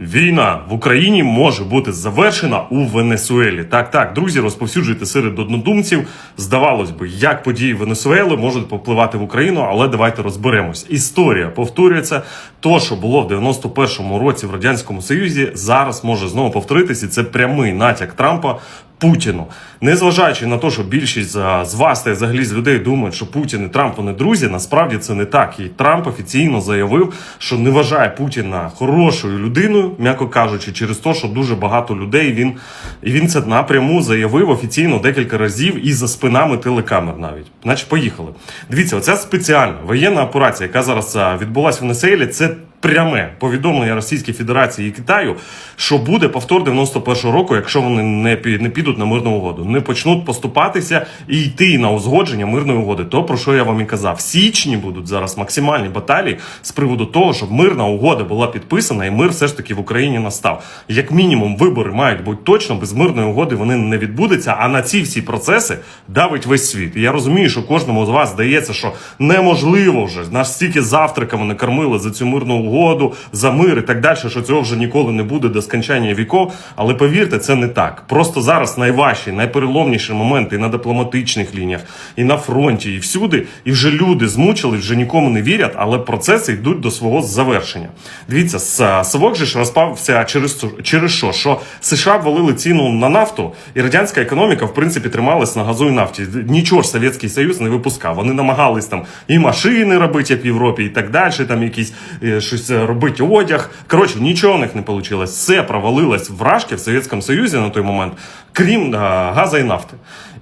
Війна в Україні може бути завершена у Венесуелі. Так, так, друзі, розповсюджуйте серед однодумців. Здавалось би, як події Венесуели можуть попливати в Україну, але давайте розберемось. Історія повторюється. То, що було в 91-му році в радянському Союзі, зараз може знову повторитись, і це прямий натяк Трампа. Путіну, незважаючи на те, що більшість з вас та взагалі з людей думають, що Путін і Трамп вони друзі, насправді це не так. І Трамп офіційно заявив, що не вважає Путіна хорошою людиною, м'яко кажучи, через те, що дуже багато людей він і він це напряму заявив офіційно декілька разів і за спинами телекамер навіть. Значить, поїхали. Дивіться, оця спеціальна воєнна операція, яка зараз відбулася в Венесуелі, це пряме повідомлення Російської Федерації і Китаю, що буде повтор 91-го року, якщо вони не не підуть на мирну угоду, не почнуть поступатися і йти на узгодження мирної угоди. То про що я вам і казав, в січні будуть зараз максимальні баталії з приводу того, щоб мирна угода була підписана, і мир все ж таки в Україні настав. Як мінімум, вибори мають бути точно, без мирної угоди вони не відбудуться. А на ці всі процеси давить весь світ. І я розумію, що кожному з вас здається, що неможливо вже нас стільки завтраками не кормили за цю мирну угоду, за мир і так далі, що цього вже ніколи не буде до скончання віков. Але повірте, це не так. Просто зараз найважчі, найпереломніші моменти і на дипломатичних лініях, і на фронті, і всюди. І вже люди змучили, вже нікому не вірять, але процеси йдуть до свого завершення. Дивіться, с- совок же ж розпався через через що? Що США ввалили ціну на нафту, і радянська економіка, в принципі, трималась на газу і нафті. Нічого ж Совєтський Союз не випускав. Вони намагались там і машини робити, як в Європі, і так далі. Там якісь е, щось робити одяг. Коротше, нічого у них не вийшло. Все провалилось в рашки в Совєтському Союзі на той момент, крім газу і нафти.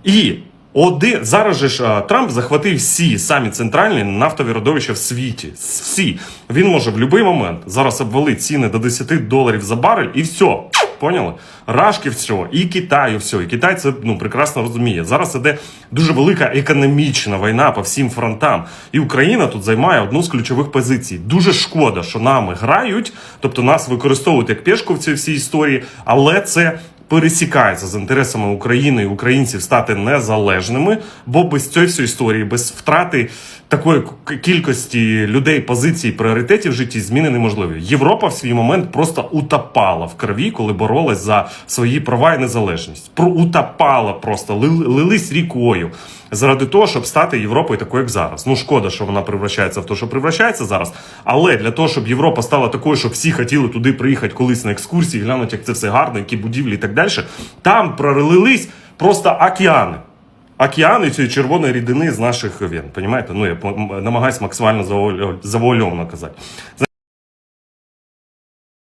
І один зараз же ж Трамп захватив всі самі центральні нафтові родовища в світі. Всі він може в будь-який момент зараз обвалити ціни до 10 доларів за барель, і все. Поняли? Рашки всього, і Китаю всього. І Китай це ну прекрасно розуміє. Зараз іде дуже велика економічна війна по всім фронтам. І Україна тут займає одну з ключових позицій. Дуже шкода, що нами грають, тобто нас використовують як пешку в цій всій історії, але це пересікається з інтересами України і українців стати незалежними, бо без цієї історії, без втрати такої кількості людей, позицій, пріоритетів в житті зміни неможливі. Європа в свій момент просто утопала в крові, коли боролась за свої права і незалежність. Про утопала просто лились рікою. Заради того, щоб стати Європою такою, як зараз. Ну шкода, що вона превращається в те, що превращається зараз. Але для того, щоб Європа стала такою, щоб всі хотіли туди приїхати колись на екскурсії, глянути, як це все гарно, які будівлі і так далі. Там пролились просто океани. Океани цієї червоної рідини з наших вен. Понімаєте? Ну я намагаюсь максимально завуаль- завуальовано казати.